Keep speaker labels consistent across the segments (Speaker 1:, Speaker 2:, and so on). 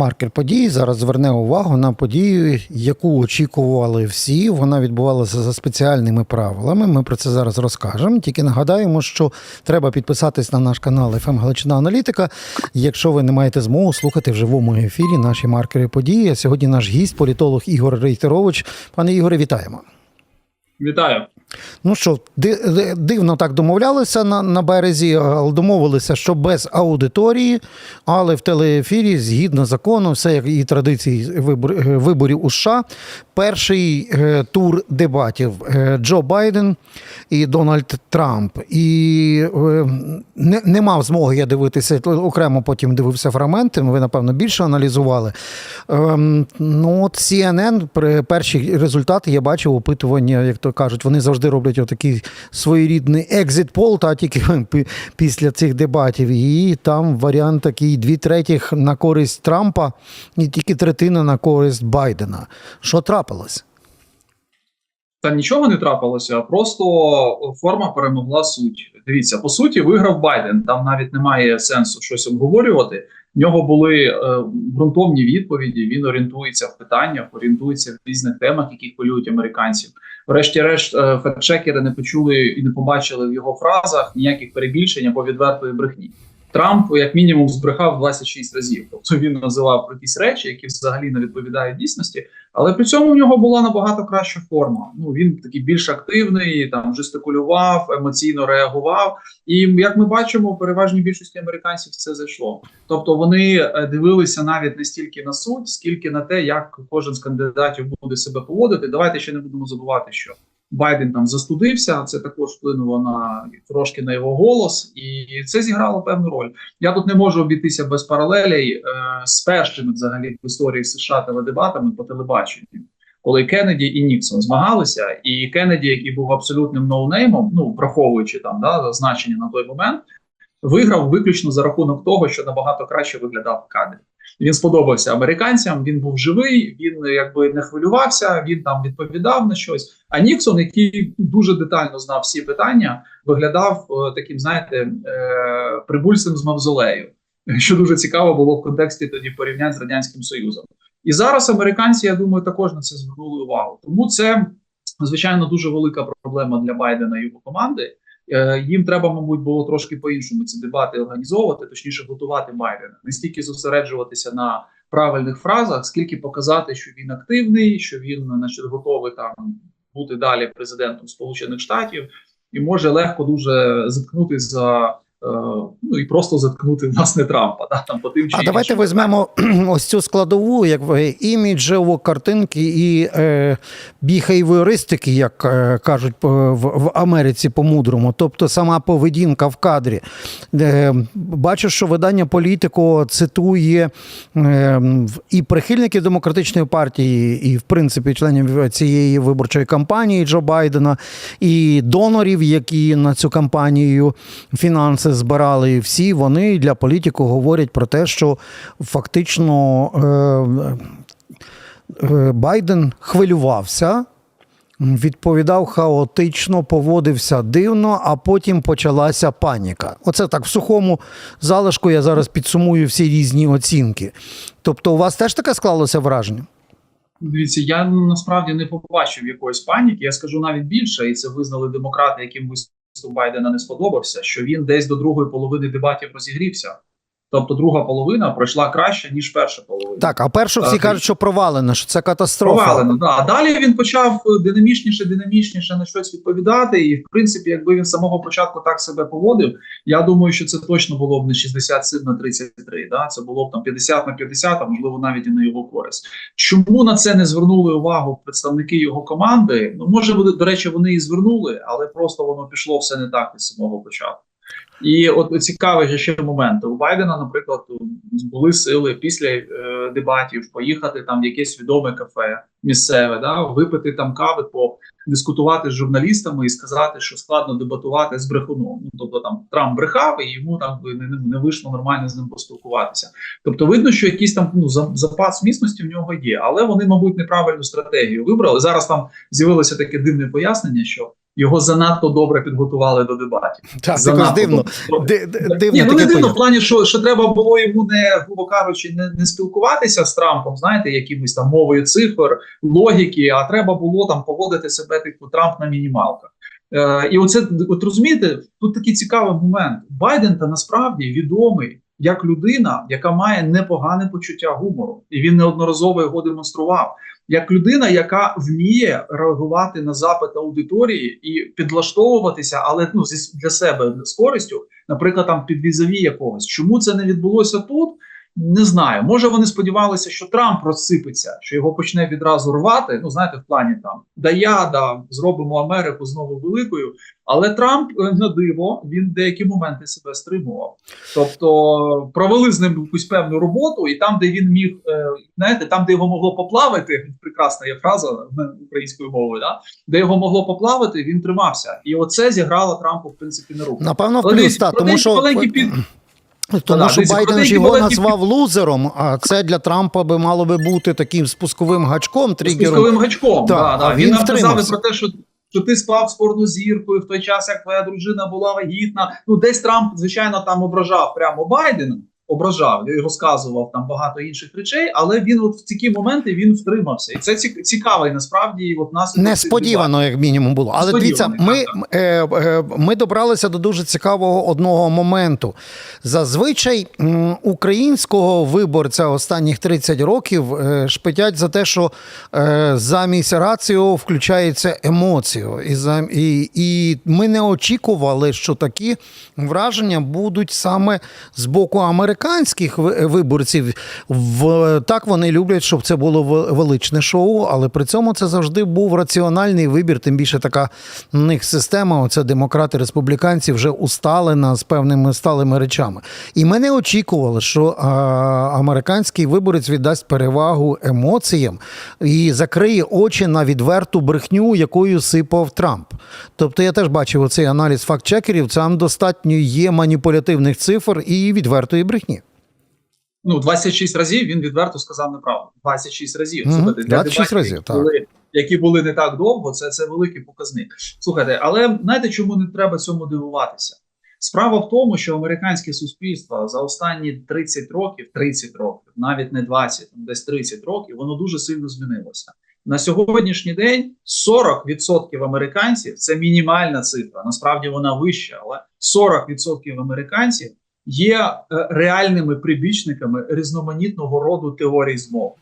Speaker 1: Маркер події зараз зверне увагу на подію, яку очікували всі. Вона відбувалася за спеціальними правилами. Ми про це зараз розкажемо. Тільки нагадаємо, що треба підписатись на наш канал «ФМ Галичина Аналітика. Якщо ви не маєте змогу слухати в живому ефірі наші маркери події. А сьогодні наш гість, політолог Ігор Рейтерович. Пане Ігоре, вітаємо.
Speaker 2: Вітаю.
Speaker 1: Ну що, ди- ди- дивно так домовлялися на, на березі, але домовилися, що без аудиторії, але в телеефірі, згідно закону, все як і традиції вибор, е, виборів у США. Перший е, тур дебатів е, Джо Байден і Дональд Трамп. І е, не, не мав змоги я дивитися окремо, потім дивився фрагменти. Ви, напевно, більше аналізували. Ем, ну, от CNN, перші результати я бачив опитування, як то кажуть, вони завжди роблять отакий своєрідний екзит пол, та тільки після цих дебатів. І там варіант такий: дві третіх на користь Трампа і тільки третина на користь Байдена. Що трапилось?
Speaker 2: Та нічого не трапилося, а просто форма перемогла суть. Дивіться, по суті, виграв Байден. Там навіть немає сенсу щось обговорювати. В нього були е, ґрунтовні відповіді. Він орієнтується в питаннях, орієнтується в різних темах, які хвилюють американців. Врешті-решт, е, фактчекери не почули і не побачили в його фразах ніяких перебільшень або відвертої брехні. Трамп, як мінімум, збрехав 26 разів. Тобто він називав якісь речі, які взагалі не відповідають дійсності. Але при цьому в нього була набагато краща форма. Ну він такий більш активний, там жестикулював, емоційно реагував. І як ми бачимо, переважній більшості американців це зайшло. Тобто вони е, дивилися навіть не стільки на суть, скільки на те, як кожен з кандидатів буде себе поводити. Давайте ще не будемо забувати, що Байден там застудився. Це також вплинуло на трошки на його голос, і це зіграло певну роль. Я тут не можу обійтися без паралелей е, з першими взагалі в історії США теледебатами по телебаченню. Коли Кеннеді і Ніксон змагалися, і Кеннеді, який був абсолютним ноунеймом, ну враховуючи там да, значення на той момент, виграв виключно за рахунок того, що набагато краще виглядав в кадрі. Він сподобався американцям. Він був живий, він якби не хвилювався, він там відповідав на щось. А Ніксон, який дуже детально знав всі питання, виглядав е, таким, знаєте, е, прибульцем з мавзолею, що дуже цікаво було в контексті тоді порівнянь з радянським союзом. І зараз американці, я думаю, також на це звернули увагу. Тому це звичайно дуже велика проблема для Байдена і його команди. Е, Їм треба, мабуть, було трошки по-іншому ці дебати організовувати, точніше, готувати Байдена, не стільки зосереджуватися на правильних фразах, скільки показати, що він активний, що він значить, готовий там бути далі президентом Сполучених Штатів, і може легко дуже заткнути за. Е, Ну і просто заткнути власне Трампа, да там по тим чи
Speaker 1: А давайте
Speaker 2: іншим
Speaker 1: візьмемо ось цю складову, як ви, іміджеву картинки і е, біхейвористики, як е, кажуть в, в Америці по-мудрому, тобто сама поведінка в кадрі. Е, бачу, що видання політико цитує е, і прихильників демократичної партії, і, в принципі, членів цієї виборчої кампанії Джо Байдена, і донорів, які на цю кампанію фінанси збирали. І всі вони для політику говорять про те, що фактично е, е, Байден хвилювався. Відповідав хаотично, поводився дивно, а потім почалася паніка. Оце так в сухому залишку я зараз підсумую всі різні оцінки. Тобто, у вас теж таке склалося враження?
Speaker 2: Дивіться, я насправді не побачив якоїсь паніки. Я скажу навіть більше, і це визнали демократи, яким Байдена не сподобався. Що він десь до другої половини дебатів розігрівся. Тобто, друга половина пройшла краще ніж перша половина.
Speaker 1: Так, а перше всі
Speaker 2: Так.
Speaker 1: кажуть, що провалено, що це катастрофа.
Speaker 2: Провалено, да. А далі він почав е, динамічніше, динамічніше на щось відповідати. І в принципі, якби він з самого початку так себе поводив, я думаю, що це точно було б не 67 на 33, Да? Це було б там 50 на 50, а можливо навіть і на його користь. Чому на це не звернули увагу представники його команди? Ну може до речі, вони і звернули, але просто воно пішло все не так із самого початку. І от цікавий же ще момент. У Байдена, наприклад, були сили після е, дебатів поїхати там в якесь відоме кафе місцеве, да, випити там кави, подискутувати з журналістами і сказати, що складно дебатувати з брехуном. Ну тобто там Трамп брехав, і йому там не, не вийшло нормально з ним поспілкуватися. Тобто, видно, що якийсь там ну запас міцності в нього є, але вони, мабуть, неправильну стратегію вибрали. Зараз там з'явилося таке дивне пояснення, що Його занадто добре підготували до дебатів.
Speaker 1: Так,
Speaker 2: Занадто
Speaker 1: дивно. ди- Дивно
Speaker 2: Ні, ну не дивно в плані, що, що треба було йому не, грубо кажучи, не, не спілкуватися з Трампом, знаєте, якимось там мовою цифр, логіки, а треба було там поводити себе типу Трамп на мінімалках. Е, і оце, от розумієте, тут такий цікавий момент. Байден та насправді відомий як людина, яка має непогане почуття гумору, і він неодноразово його демонстрував. Як людина, яка вміє реагувати на запит аудиторії і підлаштовуватися, але ну зі для себе з користю, наприклад, там під візові якогось. Чому це не відбулося тут? Не знаю. Може вони сподівалися, що Трамп розсипеться, що його почне відразу рвати. Ну знаєте, в плані там да я да зробимо Америку знову великою. Але Трамп е, на диво він деякі моменти себе стримував. Тобто провели з ним якусь певну роботу, і там, де він міг, е, знаєте, там, де його могло поплавити, прекрасна є фраза українською мовою, да? де його могло поплавити, він тримався. І оце зіграло Трампу в принципі на руку.
Speaker 1: Напевно, в плюс,
Speaker 2: про
Speaker 1: тому що
Speaker 2: під...
Speaker 1: Тому що Байден ж його назвав лузером, а це для Трампа би мало би бути таким спусковим гачком, тригером.
Speaker 2: Спусковим гачком. Да, да. Він, казав про те, що, що ти спав з порнозіркою в той час, як твоя дружина була вагітна. Ну, десь Трамп, звичайно, там ображав прямо Байдена, ображав і розказував там багато інших речей, але він от в такі моменти він втримався. І це цік- цікавий насправді от дебатів.
Speaker 1: Несподівано, як мінімум, було. Але дивіться, ми, е, е, ми добралися до дуже цікавого одного моменту. Зазвичай українського виборця останніх 30 років е, шпитять за те, що е, замість раціо включається емоціо. І, за, і, і ми не очікували, що такі враження будуть саме з боку американських виборців. В, так вони люблять, щоб це було величне шоу, але при цьому це завжди був раціональний вибір. Тим більше така в них система, оце демократи, республіканці, вже усталена з певними сталими речами. І ми не очікували, що а, американський виборець віддасть перевагу емоціям і закриє очі на відверту брехню, якою сипав Трамп. Тобто я теж бачив оцей аналіз фактчекерів. Там достатньо є маніпулятивних цифр і відвертої брехні.
Speaker 2: Ну, 26 разів він відверто сказав неправду. 26 разів.
Speaker 1: Мгм,
Speaker 2: Слухайте, для
Speaker 1: 26
Speaker 2: дебатів,
Speaker 1: разів,
Speaker 2: які
Speaker 1: так.
Speaker 2: були, які були не так довго, це, це великий показник. Слухайте, але знаєте, чому не треба цьому дивуватися? Справа в тому, що американське суспільство за останні 30 років, 30 років, навіть не 20, десь 30 років, воно дуже сильно змінилося. На сьогоднішній день 40% американців це мінімальна цифра. Насправді вона вища, але 40% американців є е, реальними прибічниками різноманітного роду теорій змов.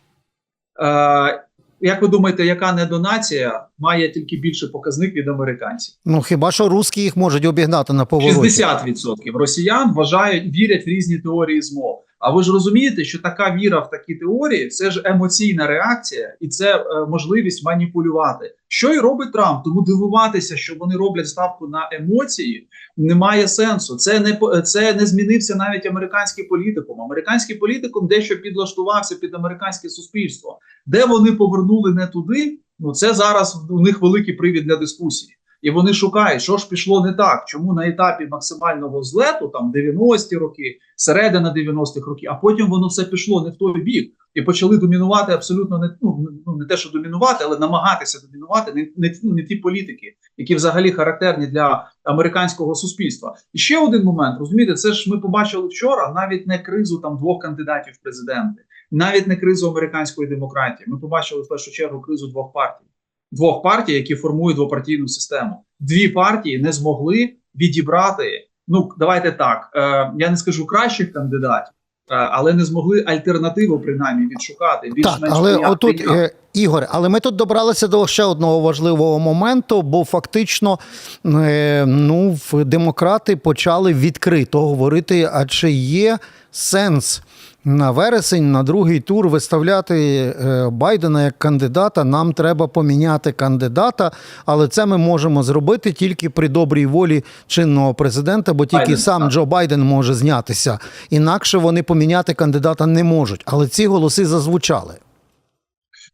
Speaker 2: Е, як ви думаєте, яка недонація має тільки більший показник від американців?
Speaker 1: Ну хіба що русські їх можуть обігнати на повороті?
Speaker 2: 60% росіян вважають, вірять в різні теорії змов. А ви ж розумієте, що така віра в такі теорії це ж емоційна реакція, і це е, можливість маніпулювати. Що й робить Трамп? Тому дивуватися, що вони роблять ставку на емоції, немає сенсу. Це не це не змінився навіть американський політикум. Американський політикум дещо підлаштувався під американське суспільство, де вони повернули не туди. Ну це зараз у них великий привід для дискусії. І вони шукають, що ж пішло не так, чому на етапі максимального злету, там 90-ті роки, середина 90-х років, а потім воно все пішло не в той бік, і почали домінувати абсолютно не ну, ну не те, що домінувати, але намагатися домінувати не, не, ну, не ті політики, які взагалі характерні для американського суспільства. І ще один момент, розумієте, це ж ми побачили вчора навіть не кризу там двох кандидатів в президенти, навіть не кризу американської демократії. Ми побачили в першу чергу кризу двох партій двох партій, які формують двопартійну систему. Дві партії не змогли відібрати. Ну давайте так. Е, я не скажу кращих кандидатів, е, але не змогли альтернативу принаймні відшукати.
Speaker 1: Так,
Speaker 2: більш-менш
Speaker 1: але отут, е, Ігор, але ми тут добралися до ще одного важливого моменту, бо фактично е, ну, демократи почали відкрито говорити, а чи є сенс на вересень, на другий тур виставляти е, Байдена як кандидата. Нам треба поміняти кандидата, але це ми можемо зробити тільки при добрій волі чинного президента, бо тільки
Speaker 2: Байден,
Speaker 1: сам
Speaker 2: так.
Speaker 1: Джо Байден може знятися. Інакше вони поміняти кандидата не можуть. Але ці голоси зазвучали.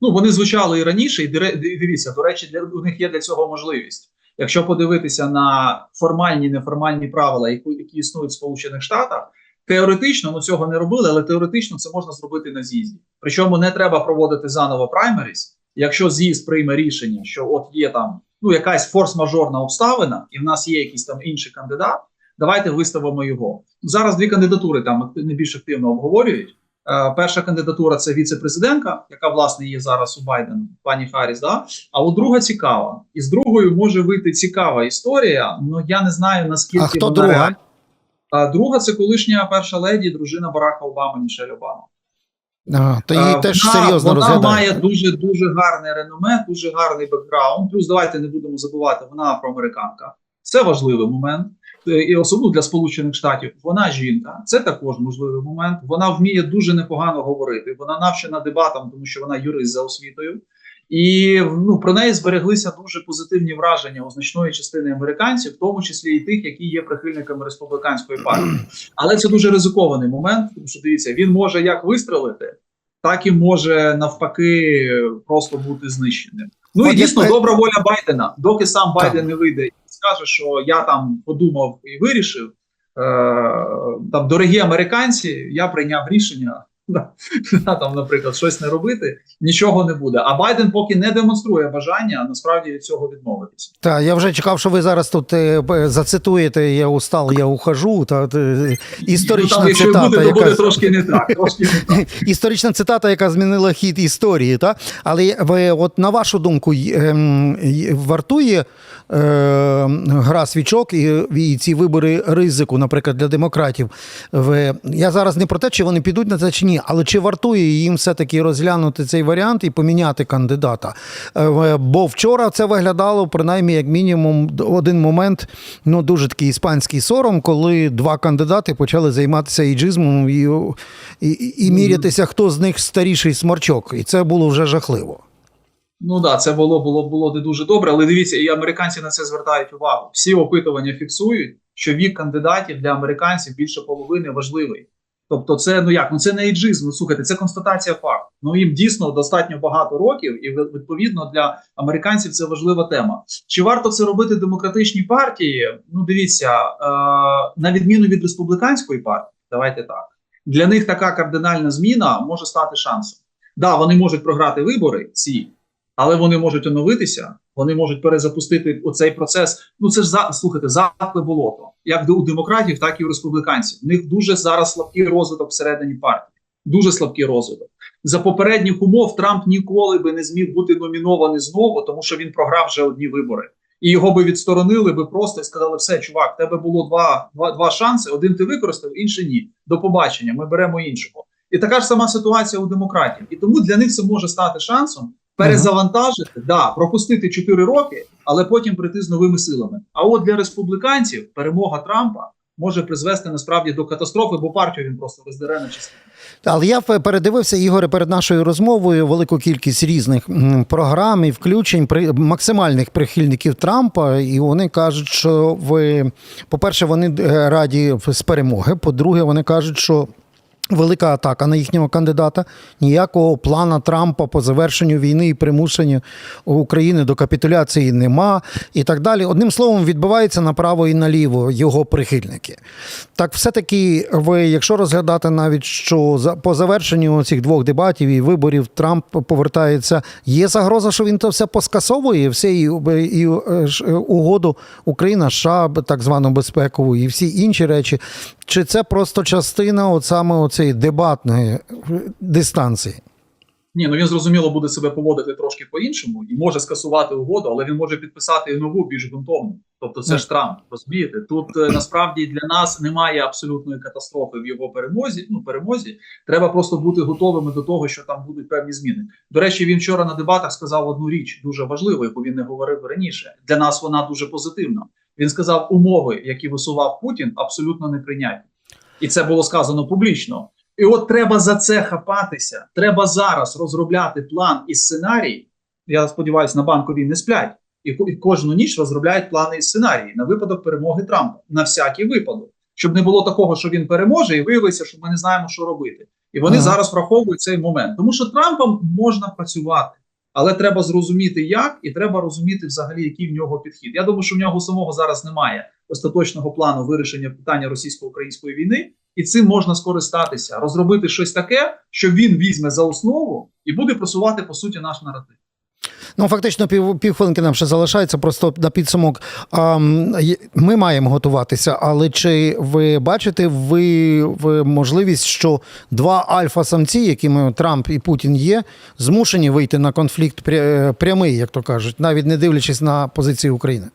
Speaker 2: Ну вони звучали і раніше, і дивіться, до речі, для у них є для цього можливість. Якщо подивитися на формальні неформальні правила, які, які існують в Сполучених Штатах, теоретично ну цього не робили, але теоретично це можна зробити на з'їзді. Причому не треба проводити заново праймеріс. Якщо з'їзд прийме рішення, що от є там ну якась форс-мажорна обставина, і в нас є якийсь там інший кандидат. Давайте виставимо його. Зараз дві кандидатури там не більш активно обговорюють. Е, перша кандидатура це віце-президентка, яка власне є зараз у Байдена, пані Харріс. Да? А от друга цікава. І з другою може вийти цікава історія. Ну я не знаю наскільки
Speaker 1: А хто
Speaker 2: вона
Speaker 1: друга?
Speaker 2: А друга це колишня перша леді, дружина Барака Обами Мішель Обама.
Speaker 1: А, то її
Speaker 2: Е,
Speaker 1: теж
Speaker 2: вона,
Speaker 1: серйозно
Speaker 2: вона
Speaker 1: розглядають.
Speaker 2: має дуже дуже гарне реноме, дуже гарний бекграунд. Плюс давайте не будемо забувати, вона афроамериканка. Це важливий момент. Е, І особливо для Сполучених Штатів. Вона жінка, це також можливий момент. Вона вміє дуже непогано говорити. Вона навчена дебатам, тому що вона юрист за освітою. І ну про неї збереглися дуже позитивні враження у значної частини американців, в тому числі і тих, які є прихильниками республіканської партії. Але це дуже ризикований момент, тому що дивіться, він може як вистрелити, так і може навпаки просто бути знищеним. Ну і дійсно добра воля Байдена, доки сам Байден не вийде і скаже, що я там подумав і вирішив. Е, там дорогі американці, я прийняв рішення. Да, Там, наприклад, щось не робити, нічого не буде. А Байден поки не демонструє бажання насправді від цього відмовитися.
Speaker 1: Та я вже чекав, що ви зараз тут е, зацитуєте Я устал, я ухожу. Та е, історична
Speaker 2: ну, там,
Speaker 1: цитата,
Speaker 2: буде, то
Speaker 1: яка
Speaker 2: буде трошки не так. Трошки не так.
Speaker 1: історична цитата, яка змінила хід історії. Та? Але ви, от на вашу думку, ем, вартує е, гра свічок і, і ці вибори ризику, наприклад, для демократів. Я зараз не про те, чи вони підуть на це чи ні, але чи вартує їм все-таки розглянути цей варіант і поміняти кандидата? Е, Бо вчора це виглядало принаймні як мінімум один момент, ну дуже такий іспанський сором, коли два кандидати почали займатися іджизмом і, і, і, мірятися, хто з них старіший сморчок. І це було вже жахливо.
Speaker 2: Ну да, це було було було не дуже добре, але дивіться, і американці на це звертають увагу. Всі опитування фіксують, що вік кандидатів для американців більше половини важливий. Тобто, це ну як ну це не іджизм. Ну, слухайте, це констатація факту. Ну їм дійсно достатньо багато років, і відповідно для американців це важлива тема. Чи варто це робити демократичній партії? Ну дивіться, е, на відміну від республіканської партії, давайте так. Для них така кардинальна зміна може стати шансом. Да, вони можуть програти вибори ці, але вони можуть оновитися, вони можуть перезапустити оцей процес. Ну це ж за слухайте, закле болото, як у демократів, так і у республіканців. У них дуже зараз слабкий розвиток всередині партії. Дуже слабкий розвиток. За попередніх умов Трамп ніколи би не зміг бути номінований знову, тому що він програв вже одні вибори. І його би відсторонили би просто і сказали: все, чувак, тебе було два, два, два шанси. Один ти використав, інший ні. До побачення. Ми беремо іншого. І така ж сама ситуація у демократів. І тому для них це може стати шансом перезавантажити, да, пропустити 4 роки, але потім прийти з новими силами. А от для республіканців перемога Трампа може призвести насправді до катастрофи, бо партію він просто роздере на частини.
Speaker 1: Але я пе- передивився Ігоре перед нашою розмовою велику кількість різних програм і включень при максимальних прихильників Трампа, і вони кажуть, що ви, по-перше, вони е, раді з перемоги. По-друге, вони кажуть, що. Велика атака на їхнього кандидата. Ніякого плана Трампа по завершенню війни і примушенню України до капітуляції нема, і так далі. Одним словом, відбувається направо і наліво його прихильники. Так, все-таки, ви, якщо розглядати навіть, що за по завершенню цих двох дебатів і виборів Трамп повертається, є загроза, що він то все поскасовує, все і, і е, е, угоду Україна, США, так звану безпекову, і всі інші речі. Чи це просто частина от саме цієї дебатної дистанції?
Speaker 2: Ні, ну він зрозуміло буде себе поводити трошки по-іншому і може скасувати угоду, але він може підписати і нову більш ґрунтовну. Тобто це ж Трамп, розумієте? Тут е, насправді для нас немає абсолютної катастрофи в його перемозі. Ну перемозі треба просто бути готовими до того, що там будуть певні зміни. До речі, він вчора на дебатах сказав одну річ дуже важливу, яку він не говорив раніше. Для нас вона дуже позитивна. Він сказав, умови, які висував Путін, абсолютно неприйнятні, і це було сказано публічно. І от треба за це хапатися. Треба зараз розробляти план і сценарій. Я сподіваюся, на банковій не сплять. І ко- і кожну ніч розробляють плани і сценарії на випадок перемоги Трампа. На всякий випадок. Щоб не було такого, що він переможе, і виявиться, що ми не знаємо, що робити. І вони
Speaker 1: Ага.
Speaker 2: зараз враховують цей момент. Тому що Трампом можна працювати, але треба зрозуміти, як, і треба розуміти взагалі, який в нього підхід. Я думаю, що в нього самого зараз немає остаточного плану вирішення питання російсько-української війни. І цим можна скористатися, розробити щось таке, що він візьме за основу і буде просувати по суті наш наратив.
Speaker 1: Ну, фактично, пів, півхвилинки нам ще залишається. Просто на підсумок. ми маємо готуватися, але чи ви бачите ви, ви можливість, що два альфа-самці, якими Трамп і Путін є, змушені вийти на конфлікт пря- прямий, як то кажуть, навіть не дивлячись на позиції України?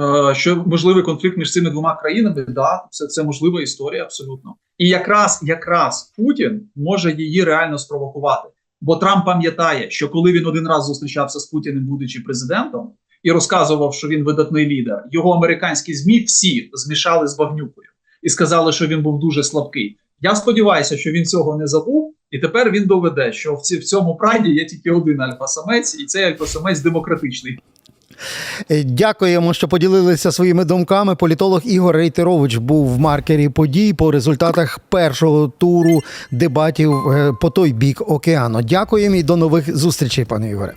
Speaker 2: Е, що можливий конфлікт між цими двома країнами, да, це, це можлива історія абсолютно. І якраз якраз Путін може її реально спровокувати. Бо Трамп пам'ятає, що коли він один раз зустрічався з Путіним, будучи президентом, і розказував, що він видатний лідер, його американські змі всі змішали з багнюкою і сказали, що він був дуже слабкий. Я сподіваюся, що він цього не забув, і тепер він доведе, що в, цьому прайді є тільки один альфа-самець, і цей альфа-самець демократичний.
Speaker 1: Е, Дякуємо, що поділилися своїми думками. Політолог Ігор Рейтерович був в маркері подій по результатах першого туру дебатів е, по той бік океану. Дякуємо і до нових зустрічей, пане Ігоре.